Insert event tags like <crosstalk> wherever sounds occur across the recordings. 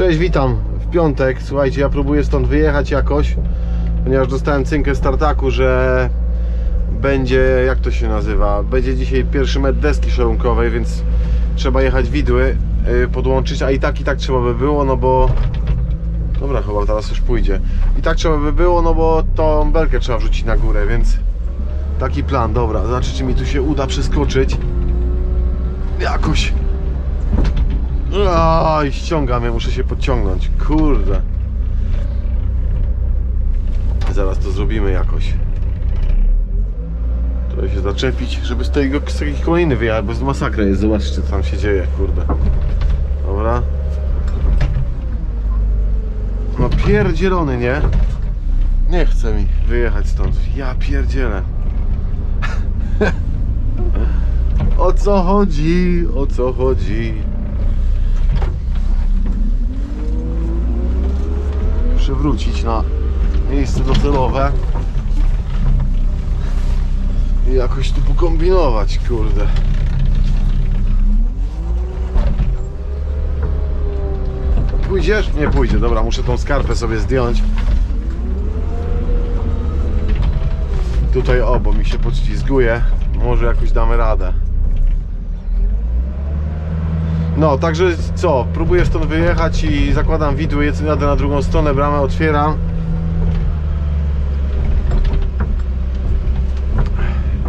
Cześć, witam w piątek. Słuchajcie, ja próbuję stąd wyjechać jakoś, ponieważ dostałem cynkę z tartaku, że będzie, jak to się nazywa, będzie dzisiaj pierwszy metr deski szorunkowej, więc trzeba jechać widły, yy, podłączyć, a i tak i tak trzeba by było, no bo dobra, chyba teraz już pójdzie. I tak trzeba by było, no bo tą belkę trzeba wrzucić na górę, więc taki plan, dobra, zobaczę czy mi tu się uda przeskoczyć jakoś. Aj, ściągam, ja muszę się podciągnąć. Kurde. Zaraz to zrobimy jakoś. Trzeba się zaczepić, żeby z tego z kolejny wyjechać, bo z masakra jest. Zobaczcie, co tam się dzieje, kurde. Dobra. No pierdzielony, nie? Nie chce mi wyjechać stąd. Ja pierdzielę. <laughs> O co chodzi? O co chodzi? Przywrócić na miejsce docelowe i jakoś tu pokombinować, kurde. Pójdziesz? Nie pójdzie, dobra, muszę tą skarpę sobie zdjąć. Tutaj o, bo mi się podślizguje. Może jakoś damy radę. No, także co? Próbuję stąd wyjechać i zakładam widły, jadę na drugą stronę, bramę otwieram.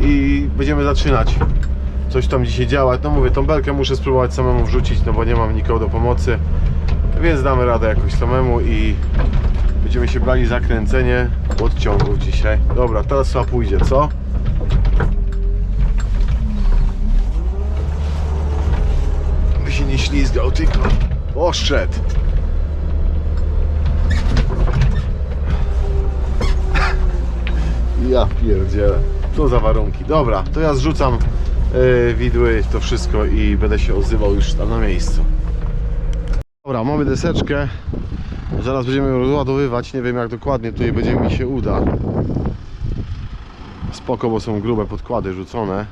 I będziemy zaczynać coś tam dzisiaj działać. No mówię, tą belkę muszę spróbować samemu wrzucić, no bo nie mam nikogo do pomocy. Więc damy radę jakoś samemu i będziemy się brali za kręcenie odciągów dzisiaj. Dobra, teraz chyba pójdzie, co? Nie ślizgał, tylko oszczęd. Ja pierdzielę. Co za warunki. Dobra, to ja zrzucam yy, widły, to wszystko i będę się odzywał już tam na miejscu. Dobra, mamy deseczkę. Zaraz będziemy ją rozładowywać. Nie wiem jak dokładnie tutaj będzie mi się uda. Spoko, bo są grube podkłady rzucone.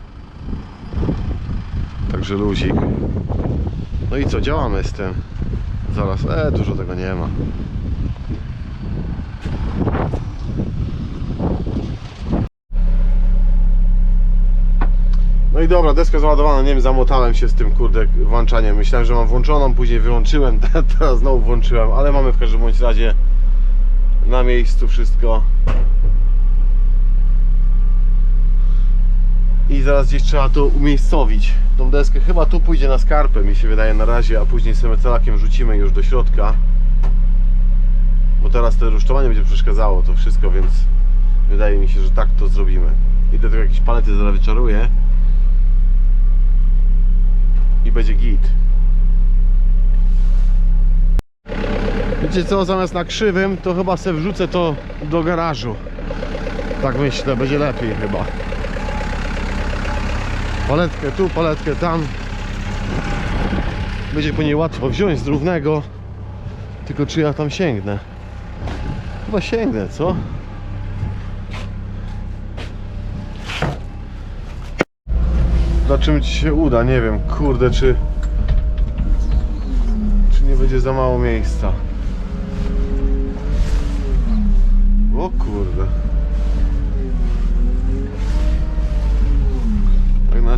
Także luzik. No i co, działamy z tym. Zaraz, e, dużo tego nie ma. No i dobra, deska załadowana, nie wiem, zamotałem się z tym kurde włączaniem. Myślałem, że mam włączoną, później wyłączyłem, <laughs> teraz znowu włączyłem, ale mamy w każdym bądź razie na miejscu wszystko. I zaraz gdzieś trzeba to umiejscowić. Tą deskę chyba tu pójdzie na skarpę, mi się wydaje na razie, a później sobie celakiem rzucimy już do środka. Bo teraz to rusztowanie będzie przeszkadzało to wszystko, więc wydaje mi się, że tak to zrobimy. Idę tu jakieś palety zaraz wyczaruję. I będzie git. Wiecie co, zamiast na krzywym, to chyba se wrzucę to do garażu. Tak myślę, będzie lepiej chyba. Paletkę tu, paletkę tam. Będzie po niej łatwo wziąć z równego. Tylko czy ja tam sięgnę? Chyba sięgnę, co? Zobaczymy czy się uda, nie wiem, kurde, czy czy nie będzie za mało miejsca. O kurde.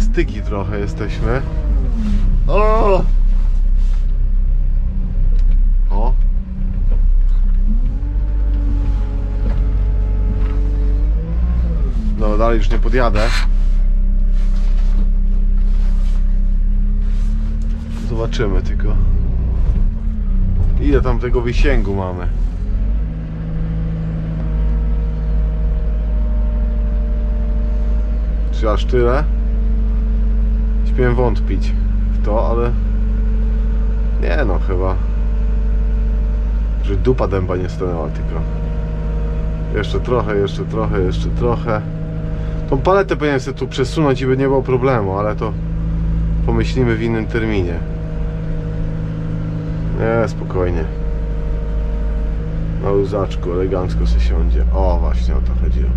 Tak na styki trochę jesteśmy. O! O! No dalej już nie podjadę. Zobaczymy tylko. Ile tam tego wysięgu mamy? Czy aż tyle? Śmiem wątpić w to, ale nie no chyba że dupa dęba nie stanęła tylko jeszcze trochę, jeszcze trochę, jeszcze trochę. Tą paletę powinienem sobie tu przesunąć i by nie było problemu, ale to pomyślimy w innym terminie. Nie, spokojnie. Na luzaczku elegancko się siądzie. O właśnie o to chodziło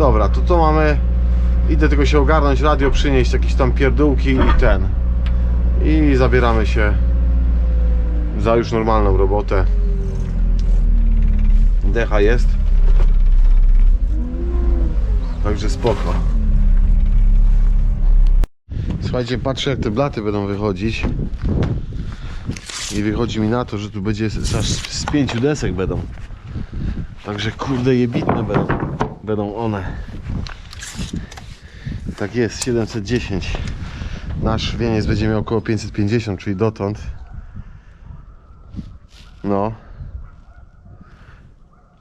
Dobra, to to mamy Idę tylko się ogarnąć, radio przynieść, jakieś tam pierdółki i ten. I zabieramy się za już normalną robotę. Decha jest. Także spoko. Słuchajcie, patrzę jak te blaty będą wychodzić. I wychodzi mi na to, że tu będzie aż z pięciu desek będą. Także kurde jebitne będą, będą one. Tak jest, 710. Nasz wieniec będzie miał około 550, czyli dotąd. No.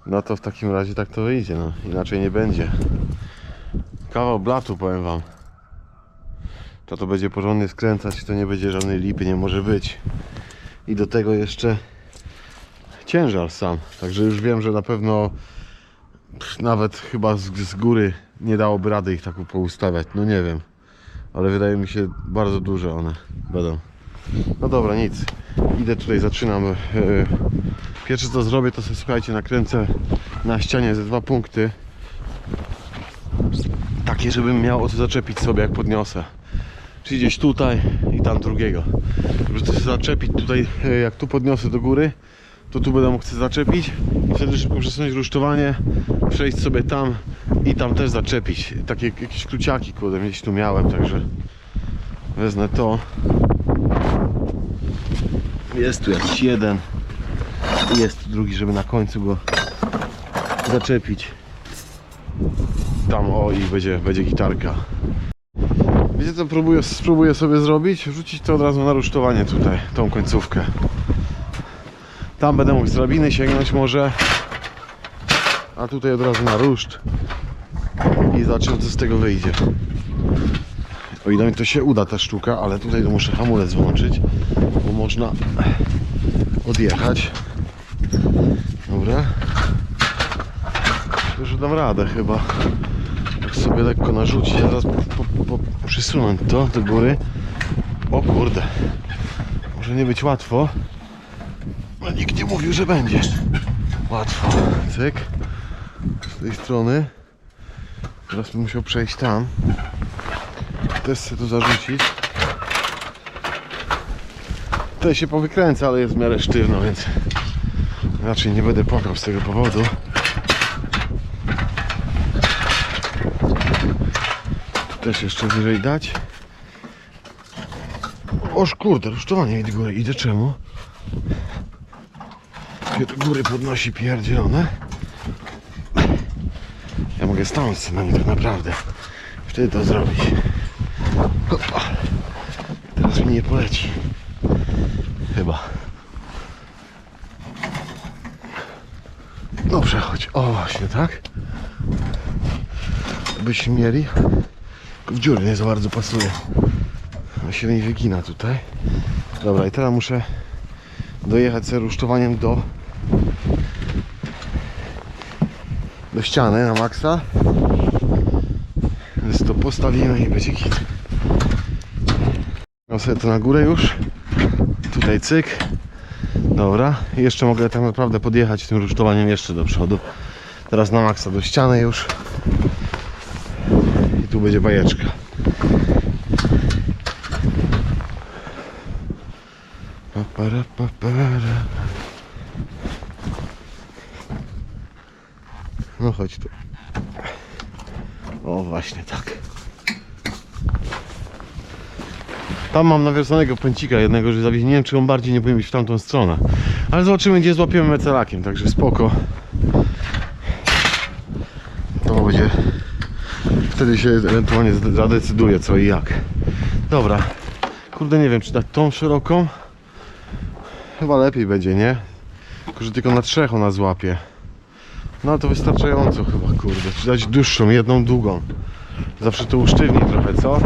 No to w takim razie tak to wyjdzie, no. Inaczej nie będzie. Kawał blatu, powiem wam. To to będzie porządnie skręcać, to nie będzie żadnej lipy, nie może być. I do tego jeszcze ciężar sam. Także już wiem, że na pewno nawet chyba z, z góry nie dałoby rady ich tak poustawiać. No nie wiem. Ale wydaje mi się bardzo duże one będą. No dobra, nic. Idę tutaj, zaczynam. e, Pierwsze co zrobię, to sobie słuchajcie, nakręcę na ścianie ze dwa punkty. Takie, żebym miał o co zaczepić sobie, jak podniosę. Czyli gdzieś tutaj i tam drugiego. Żeby się zaczepić tutaj, e, jak tu podniosę do góry, to tu będę mógł zaczepić i wtedy szybko przesunąć rusztowanie, przejść sobie tam i tam też zaczepić. Takie jakieś króciaki, kurde, gdzieś tu miałem, także wezmę to. Jest tu jakiś jeden i jest tu drugi, żeby na końcu go zaczepić. Tam o i będzie, będzie gitarka. Wiecie co próbuję, spróbuję sobie zrobić? Rzucić to od razu na rusztowanie tutaj, tą końcówkę. Tam będę mógł z drabiny sięgnąć może. A tutaj od razu na ruszt. I zobaczymy co z tego wyjdzie. O ile mi to się uda ta sztuka, ale tutaj to muszę hamulec włączyć, bo można odjechać. Dobra. Że dam radę chyba. Tak sobie lekko narzucić, teraz po, po, po, przysunąć to do góry. O kurde. Może nie być łatwo. Nikt nie mówił, że będzie. Łatwo. Cyk. Z tej strony. Teraz bym musiał przejść tam. Też chcę tu zarzucić. Tutaj się powykręca, ale jest w miarę sztywno, więc raczej nie będę płakał z tego powodu. Tu też jeszcze wyżej dać. Oż kurde, rusztowanie mi do góry idzie. Czemu? Się do góry podnosi pierdzielone. Ja mogę stanąć z nami tak naprawdę. Wtedy to zrobić. Teraz mi nie poleci. Chyba. No przechodź. O właśnie, tak? Byśmy mieli. W dziury nie za bardzo pasuje. No się mi wygina tutaj. Dobra, i teraz muszę dojechać sobie rusztowaniem do do ściany na maksa. Więc to postawimy i będzie git. Mam sobie to na górę już. Tutaj cyk. Dobra. I jeszcze mogę tak naprawdę podjechać tym rusztowaniem jeszcze do przodu. Teraz na maksa do ściany już. I tu będzie bajeczka. Papara, papara. No chodź tu. O właśnie tak. Tam mam nawiązanego pęcika jednego, że zawieźć. Nie wiem czy on bardziej nie powinien być w tamtą stronę. Ale zobaczymy gdzie złapiemy mecelakiem, także spoko. To będzie. Wtedy się ewentualnie zadecyduje co i jak. Dobra. Kurde nie wiem czy dać tą szeroką. Chyba lepiej będzie, nie? Tylko, że tylko na trzech ona złapie. No to wystarczająco chyba, kurde. Czy dać dłuższą, jedną długą. Zawsze to usztywni trochę, co?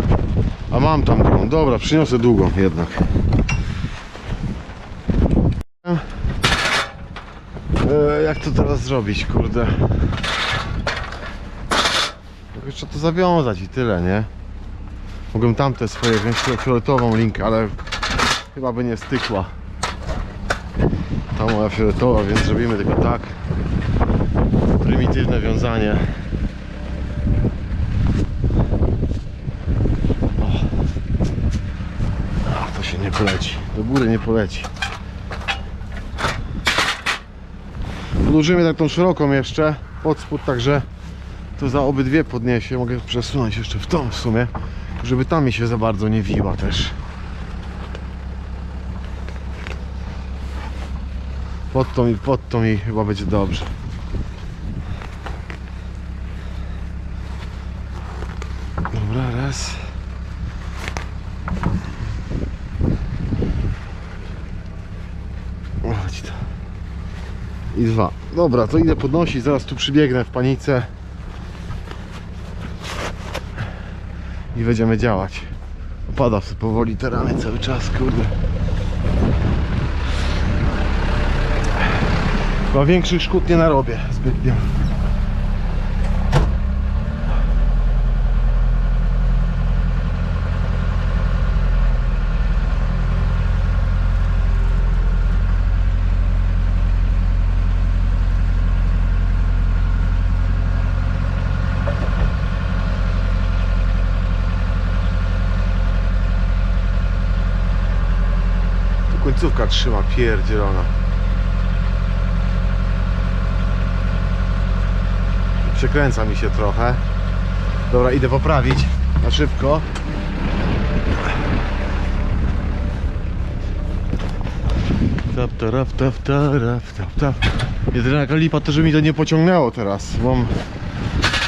A mam tam długą. Dobra, przyniosę długą jednak. E, jak to teraz zrobić, kurde? Jeszcze to zawiązać i tyle, nie? Mogłem tamte swoje wziąć fioletową linkę, ale chyba by nie stykła. Ta moja fioletowa, więc zrobimy tylko tak prymitywne wiązanie. O. A, to się nie poleci. Do góry nie poleci. Podłożymy tak tą szeroką jeszcze pod spód także to za obydwie podniesie. Mogę przesunąć jeszcze w tą w sumie żeby tam mi się za bardzo nie wiła też. Pod tą i pod tą i chyba będzie dobrze. I dwa. Dobra, to idę podnosić, zaraz tu przybiegnę w panice. I będziemy działać. Pada sobie powoli te rany cały czas, kurde. Chyba większych szkód nie narobię zbytnio. Tu końcówka trzyma, pierdzielona. Przekręca mi się trochę. Dobra, idę poprawić na szybko. Jedyna jaka lipa to, że mi to nie pociągnęło teraz, bo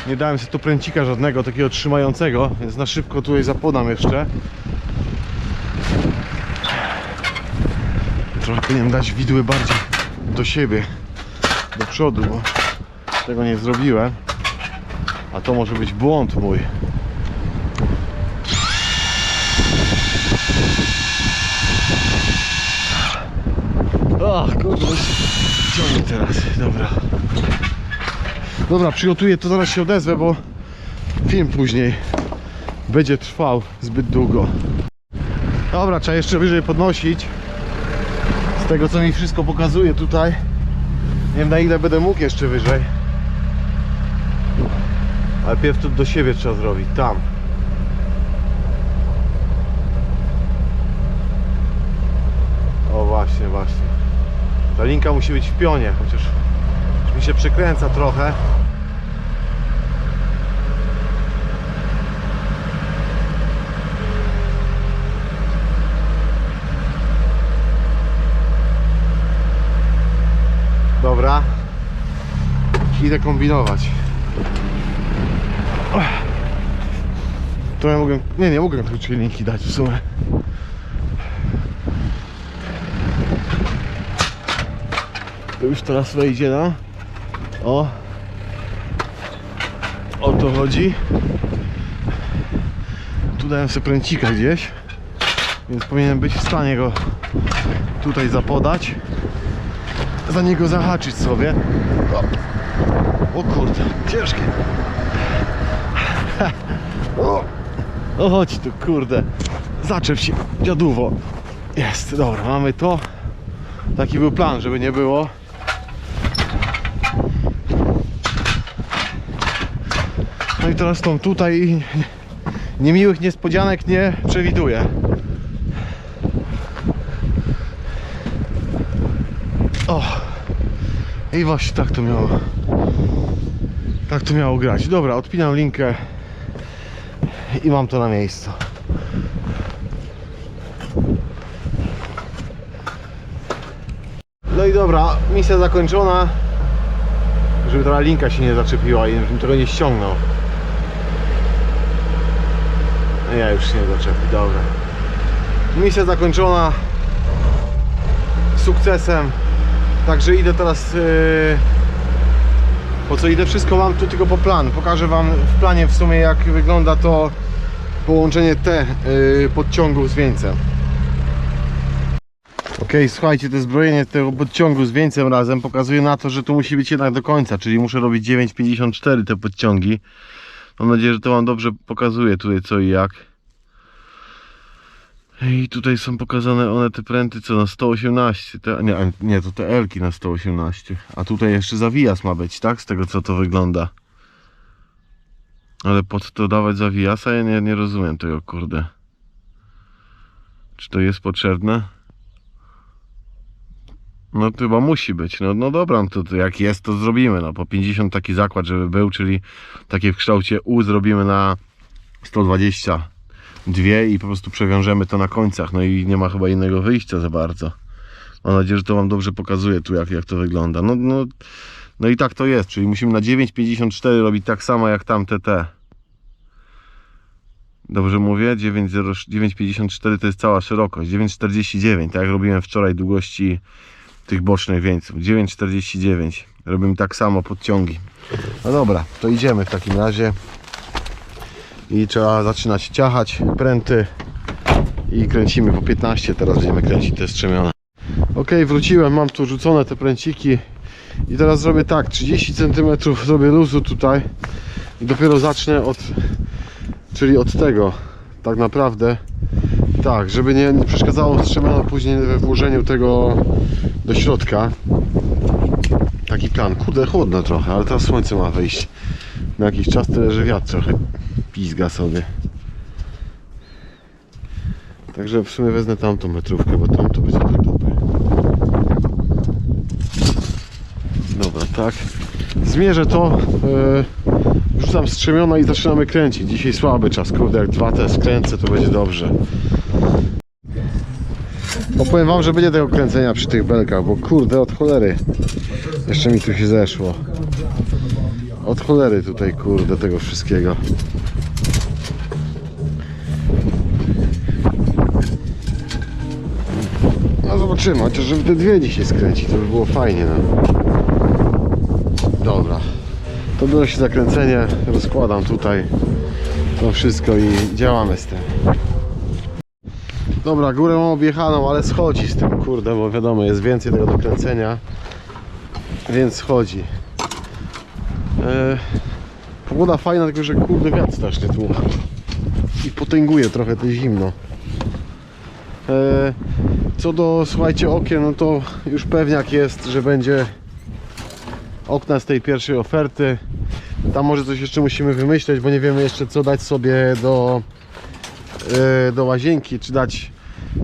nie dałem sobie tu pręcika żadnego takiego trzymającego, więc na szybko tutaj zapodam jeszcze. Trochę powinienem dać widły bardziej do siebie, do przodu, bo tego nie zrobiłem. A to może być błąd mój. Ach, kurde, ciągnie teraz, dobra. Dobra, przygotuję to, zaraz się odezwę, bo film później będzie trwał zbyt długo. Dobra, trzeba jeszcze wyżej podnosić. Z tego co mi wszystko pokazuje tutaj. Nie wiem na ile będę mógł jeszcze wyżej. Ale pierw tu do siebie trzeba zrobić, tam. O właśnie, właśnie. Ta linka musi być w pionie, chociaż mi się przekręca trochę. Dobra. Idę kombinować. To ja mogę. Nie, nie mogę tu linki dać w sumie. To już teraz wejdzie na. O. O to chodzi. Tu dałem sobie pręcika gdzieś. Więc powinienem być w stanie go tutaj zapodać. Za niego zahaczyć sobie. O, o kurde, ciężkie. <laughs> O, o chodź tu, kurde. Zaczep się, dziaduwo. Jest, dobra, mamy to. Taki był plan, żeby nie było. No i teraz tą tutaj niemiłych niespodzianek nie przewiduję. I właśnie tak to miało. Tak to miało grać. Dobra, odpinam linkę i mam to na miejscu. No i dobra, misja zakończona. Żeby ta linka się nie zaczepiła i żebym tego nie ściągnął. No ja już się nie zaczepi, dobra. Misja zakończona sukcesem. Także idę teraz. Yy, po co idę? Wszystko mam tu tylko po plan. Pokażę Wam w planie w sumie jak wygląda to połączenie T yy, podciągów z wieńcem. Ok, słuchajcie, to zbrojenie tego podciągu z wieńcem razem pokazuje na to, że tu musi być jednak do końca, czyli muszę robić 9,54 te podciągi. Mam nadzieję, że to Wam dobrze pokazuje tutaj co i jak. I tutaj są pokazane one te pręty co na 118, te, nie, nie to te Elki na 118, a tutaj jeszcze zawijas ma być, tak? Z tego co to wygląda. Ale po co to dawać zawijasa? Ja nie, nie rozumiem tego, kurde. Czy to jest potrzebne? No to chyba musi być. No, no dobra, no to, to jak jest, to zrobimy. No po 50 taki zakład, żeby był, czyli takie w kształcie U zrobimy na 122 i po prostu przewiążemy to na końcach. No i nie ma chyba innego wyjścia za bardzo. Mam nadzieję, że to Wam dobrze pokazuje tu, jak, jak to wygląda. No, no, no i tak to jest, czyli musimy na 9,54 robić tak samo jak tamte te. Dobrze mówię? 9,0 9,54 to jest cała szerokość. 9,49, tak jak robiłem wczoraj długości tych bocznych wieńców. 9,49. Robimy tak samo podciągi. No dobra, to idziemy w takim razie. I trzeba zaczynać ciachać pręty. I kręcimy po 15. Teraz będziemy kręcić te strzemione. Ok, wróciłem, mam tu rzucone te pręciki. I teraz zrobię tak, 30 cm zrobię luzu tutaj. I dopiero zacznę od czyli od tego tak naprawdę tak, żeby nie, nie przeszkadzało strzemiano później we włożeniu tego do środka taki plan, kurde chłodno trochę, ale teraz słońce ma wyjść na jakiś czas, tyle że wiatr trochę pizga sobie także w sumie wezmę tamtą metrówkę, bo tam to będzie do dupy dobra, tak zmierzę to yy, Rzucam strzemiona i zaczynamy kręcić. Dzisiaj słaby czas, kurde, jak dwa te skręcę, to będzie dobrze. Opowiem wam, że będzie tego kręcenia przy tych belkach, bo kurde, od cholery. Jeszcze mi tu się zeszło. Od cholery tutaj, kurde, tego wszystkiego. Zobaczymy, chociaż żeby te dwie dzisiaj skręcić, to by było fajnie, no. Dobra. To było się zakręcenie, rozkładam tutaj to wszystko i działamy z tym. Dobra, górę mam objechaną, ale schodzi z tym, kurde, bo wiadomo, jest więcej tego do kręcenia, więc schodzi. E, pogoda fajna, tylko że kurde wiatr strasznie tłuma i potęguje trochę to zimno. E, co do, słuchajcie, okien, no to już pewniak jest, że będzie okna z tej pierwszej oferty. Tam może coś jeszcze musimy wymyśleć, bo nie wiemy jeszcze co dać sobie do, yy, do łazienki, czy dać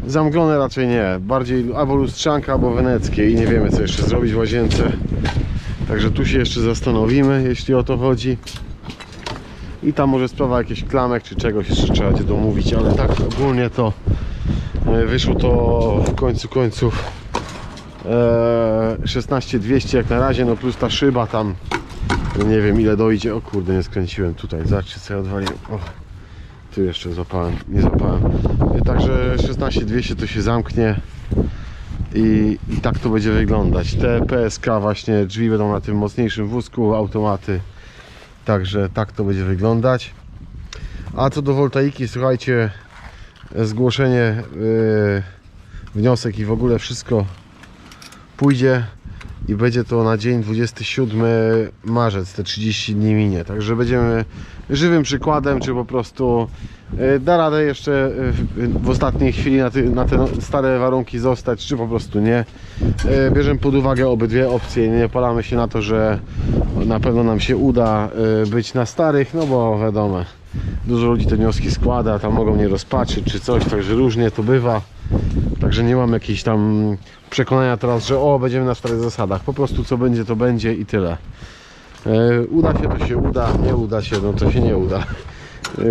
zamglone raczej nie, bardziej albo lustrzanka, albo weneckie i nie wiemy co jeszcze zrobić w łazience. Także tu się jeszcze zastanowimy, jeśli o to chodzi. I tam może sprawa jakichś klamek czy czegoś jeszcze trzeba będzie domówić, ale tak ogólnie to wyszło to w końcu końców. 16200 jak na razie, no plus ta szyba tam. No nie wiem ile dojdzie, o kurde nie skręciłem tutaj, zobaczcie co ja odwaliłem. O, tu jeszcze złapałem, nie złapałem. Także 16200 to się zamknie i, i tak to będzie wyglądać. Te PSK właśnie, drzwi będą na tym mocniejszym wózku, automaty. Także tak to będzie wyglądać. A co do woltaiki, słuchajcie zgłoszenie yy, wniosek i w ogóle wszystko pójdzie i będzie to na dzień 27 marzec, te 30 dni minie. Także będziemy żywym przykładem, czy po prostu e, da radę jeszcze e, w- ostatniej chwili na, ty, na te stare warunki zostać, czy po prostu nie. Bierzemy pod uwagę obydwie opcje. Nie palamy się na to, że na pewno nam się uda być na starych, no bo wiadomo, dużo ludzi te wnioski składa, tam mogą nie rozpatrzyć czy coś, także różnie to bywa. Także nie mam jakiejś tam przekonania teraz, że o, będziemy na starych zasadach. Po prostu co będzie, to będzie i tyle. E, uda się, to się uda, nie uda się, no to się nie uda. E,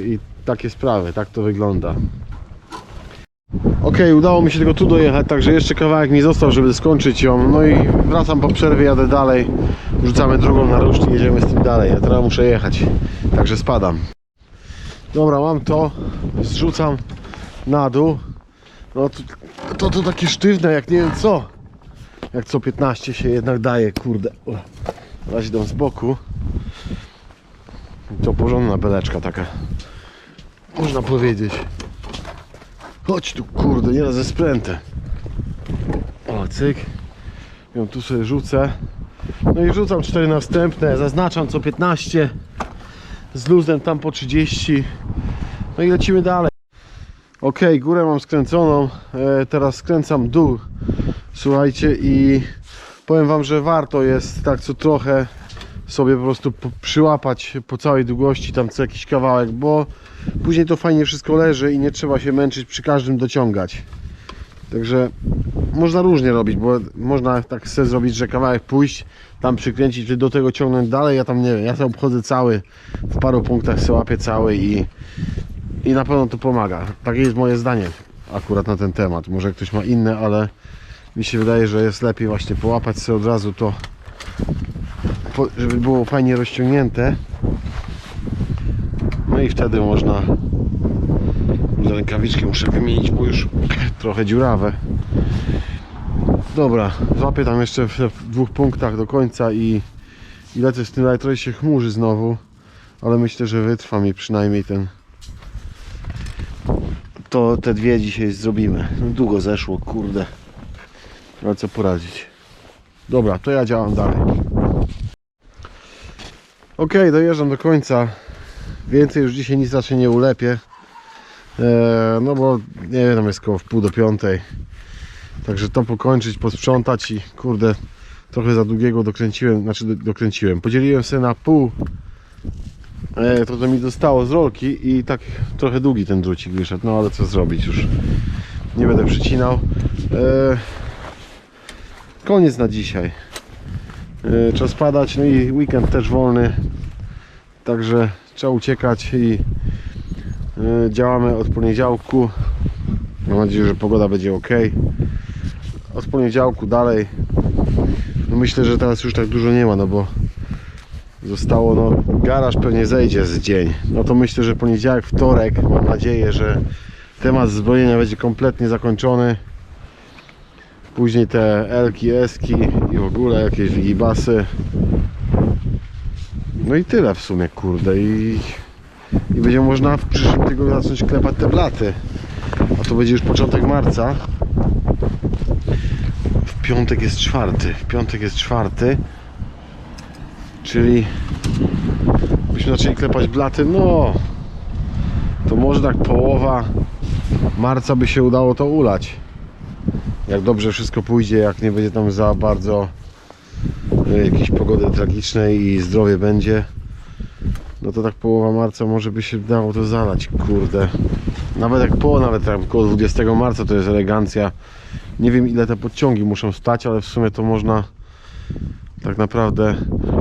I takie sprawy, tak to wygląda. Ok, udało mi się tylko tu dojechać, także jeszcze kawałek mi został, żeby skończyć ją. No i wracam po przerwie, jadę dalej. Rzucamy drugą na ruszt i jedziemy z tym dalej. Ja teraz muszę jechać, także spadam. Dobra, mam to, zrzucam na dół. No to, to, to takie sztywne, jak nie wiem co. Jak co 15 się jednak daje, kurde. Na dam z boku. To porządna beleczka taka. Można powiedzieć. Chodź tu, kurde, nie ze sprętem. O, cyk. Ją tu sobie rzucę. No i rzucam cztery następne. Zaznaczam co 15. Z luzem tam po 30. No i lecimy dalej. Ok, górę mam skręconą, e, teraz skręcam dół, słuchajcie i powiem wam, że warto jest tak co trochę sobie po prostu przyłapać po całej długości tam co jakiś kawałek, bo później to fajnie wszystko leży i nie trzeba się męczyć przy każdym dociągać. Także można różnie robić, bo można tak sobie zrobić, że kawałek pójść, tam przykręcić, czy do tego ciągnąć dalej, ja tam nie wiem, ja sobie obchodzę cały, w paru punktach sobie łapię cały i, i na pewno to pomaga. Takie jest moje zdanie akurat na ten temat. Może ktoś ma inne, ale mi się wydaje, że jest lepiej właśnie połapać sobie od razu to, żeby było fajnie rozciągnięte. No i wtedy można rękawiczki muszę wymienić, bo już trochę dziurawe. Dobra, złapię tam jeszcze w, dwóch punktach do końca i, i lecę z tym. Trochę się chmurzy znowu, ale myślę, że wytrwa mi przynajmniej ten to te dwie dzisiaj zrobimy. No, długo zeszło, kurde. Ale co poradzić. Dobra, to ja działam dalej. Ok, dojeżdżam do końca. Więcej już dzisiaj nic raczej nie ulepię. Eee, no bo nie wiem, jest koło w pół do piątej. Także to pokończyć, posprzątać i kurde, trochę za długiego dokręciłem, znaczy do, dokręciłem. Podzieliłem sobie na pół. E, to to mi dostało z rolki i tak trochę długi ten drucik wyszedł, no ale co zrobić już. Nie będę przycinał. E, koniec na dzisiaj. E, trzeba spadać, no i weekend też wolny. Także trzeba uciekać i e, działamy od poniedziałku. Mam nadzieję, że pogoda będzie ok. Od poniedziałku dalej. No myślę, że teraz już tak dużo nie ma, no bo zostało, no garaż pewnie zejdzie z dzień. No to myślę, że poniedziałek, wtorek, mam nadzieję, że temat zbrojenia będzie kompletnie zakończony. Później te Elki, Eski i w ogóle jakieś wigibasy. No i tyle w sumie, kurde. I, i będzie można w przyszłym tygodniu zacząć klepać te blaty. A to będzie już początek marca. W piątek jest czwarty. W piątek jest czwarty. Czyli byśmy zaczęli klepać blaty, no to może tak połowa marca by się udało to ulać. Jak dobrze wszystko pójdzie, jak nie będzie tam za bardzo e, jakiejś pogody tragicznej i zdrowie będzie, no to tak połowa marca może by się dało to zalać, kurde. Nawet jak po, nawet jak około 20 marca to jest elegancja. Nie wiem ile te podciągi muszą stać, ale w sumie to można tak naprawdę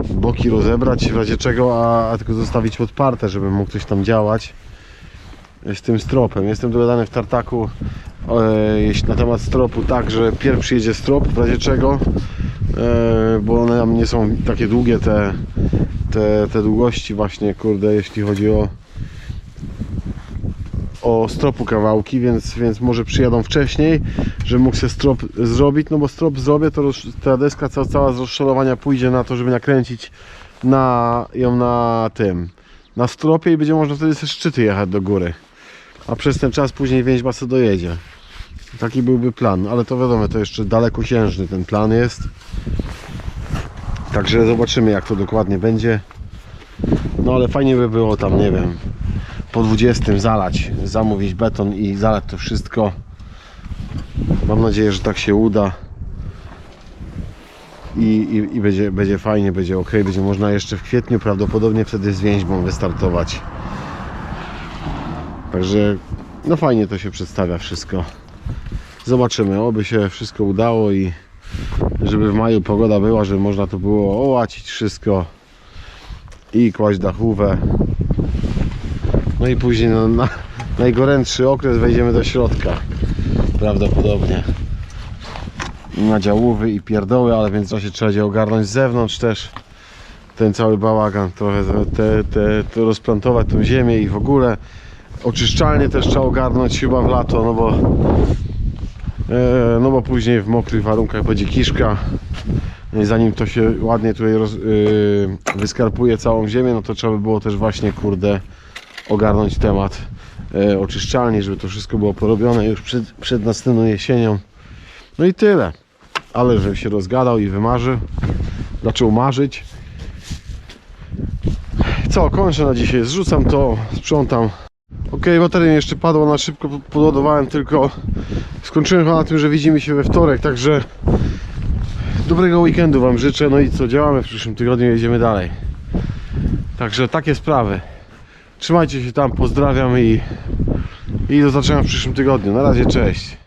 boki rozebrać w razie czego, a, a tylko zostawić podparte, żeby mógł coś tam działać z tym stropem. Jestem dogadany w tartaku jeśli na temat stropu tak, że pierwszy jedzie strop w razie czego, e, bo one nie są takie długie te, te, te długości właśnie, kurde, jeśli chodzi o o stropu kawałki, więc, więc może przyjadą wcześniej, że mógł sobie strop zrobić, no bo strop zrobię, to ta deska cała, cała z rozszalowania pójdzie na to, żeby nakręcić na, ją na tym, na stropie i będzie można wtedy ze szczyty jechać do góry. A przez ten czas później więźba sobie dojedzie. Taki byłby plan, ale to wiadomo, to jeszcze dalekosiężny ten plan jest. Także zobaczymy jak to dokładnie będzie. No ale fajnie by było tam, nie wiem, po 20 zalać, zamówić beton i zalać to wszystko. Mam nadzieję, że tak się uda. I, i, i będzie, będzie fajnie, będzie ok, będzie można jeszcze w kwietniu prawdopodobnie wtedy z więźbą wystartować. Także no fajnie to się przedstawia wszystko. Zobaczymy, oby się wszystko udało i żeby w maju pogoda była, żeby można to było ołacić wszystko i kłaść dachówę. No i później na, na najgorętszy okres wejdziemy do środka. Prawdopodobnie. Na działówy i pierdoły, ale w międzyczasie trzeba będzie ogarnąć z zewnątrz też ten cały bałagan, trochę te, te rozplantować tą ziemię i w ogóle oczyszczalnie też trzeba ogarnąć chyba w lato, no bo e, no bo później w mokrych warunkach będzie kiszka i zanim to się ładnie tutaj roz, yy, wyskarpuje całą ziemię, no to trzeba by było też właśnie kurde ogarnąć temat e, oczyszczalni, żeby to wszystko było porobione już przed, przed następną jesienią. No i tyle. Ale że się rozgadał i wymarzył, zaczął marzyć. Co, kończę na dzisiaj. Zrzucam to, sprzątam. Ok, bateria jeszcze padła na szybko, podładowałem tylko. Skończyłem chyba na tym, że widzimy się we wtorek, także dobrego weekendu Wam życzę. No i co, działamy w przyszłym tygodniu, jedziemy dalej. Także takie sprawy. Trzymajcie się tam, pozdrawiam i, i do zobaczenia w przyszłym tygodniu. Na razie, cześć.